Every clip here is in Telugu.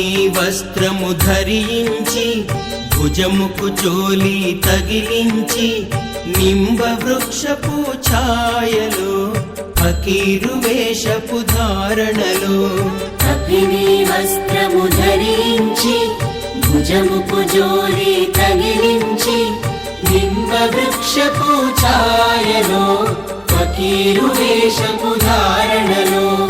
నీ వస్త్రము ధరించి భుజముకు చోలి తగిలించి నింబ వృక్షపు ఛాయలో ఫకీరు వేషపు ధారణలో. కపిని వస్త్రము ధరించి భుజముకు జోలి తగిలించి నింబ వృక్షపు ఛాయలో ఫకీరు వేషపు ధారణలో.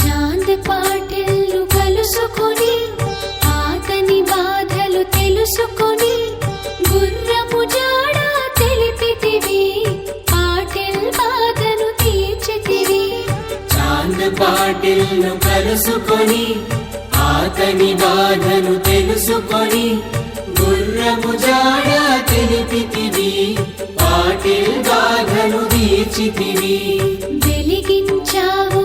చాంద్ కలుసుకొని బాధలు తెలుసుకొని తెలిపితివి పాటిల్ తీర్చితివి. కలుసుకొని ఆతని బాధను తెలుసుకొని గుర్రము జాడ తెలిపితివి పాటిల్ బాధను తీర్చితివి వెలిగించావు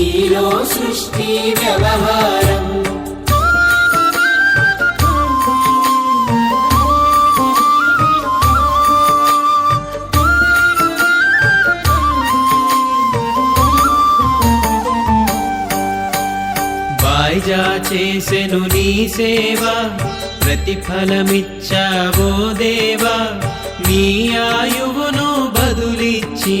నీలో సృష్టి వ్యవహారం. వాయిజా చేసెను నీ సేవ ప్రతిఫలమిచ్చావో దేవా నీ ఆయువును బదులిచ్చి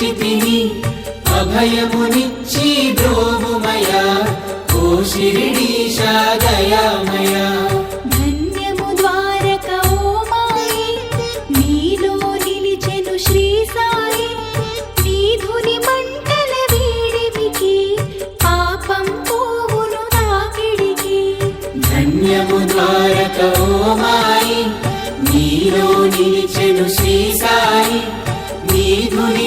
కొలిచి తిని అభయమునిచ్చి ద్రోవుమయా ఓ శిరిడీశా దయామయా నీలో నిలిచెను శ్రీ సాయి. నీ ధుని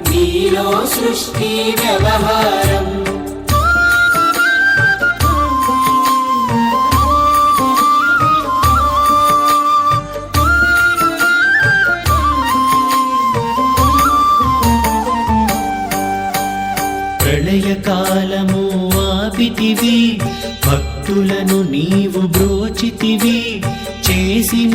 సృష్టి వ్యవహారం.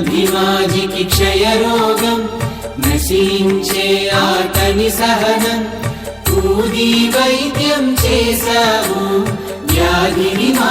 భక్తభిమాజికి క్షయరోగం నశించే ఆటని సహనం. కూది వైద్యం చేశావు వ్యాధిని మా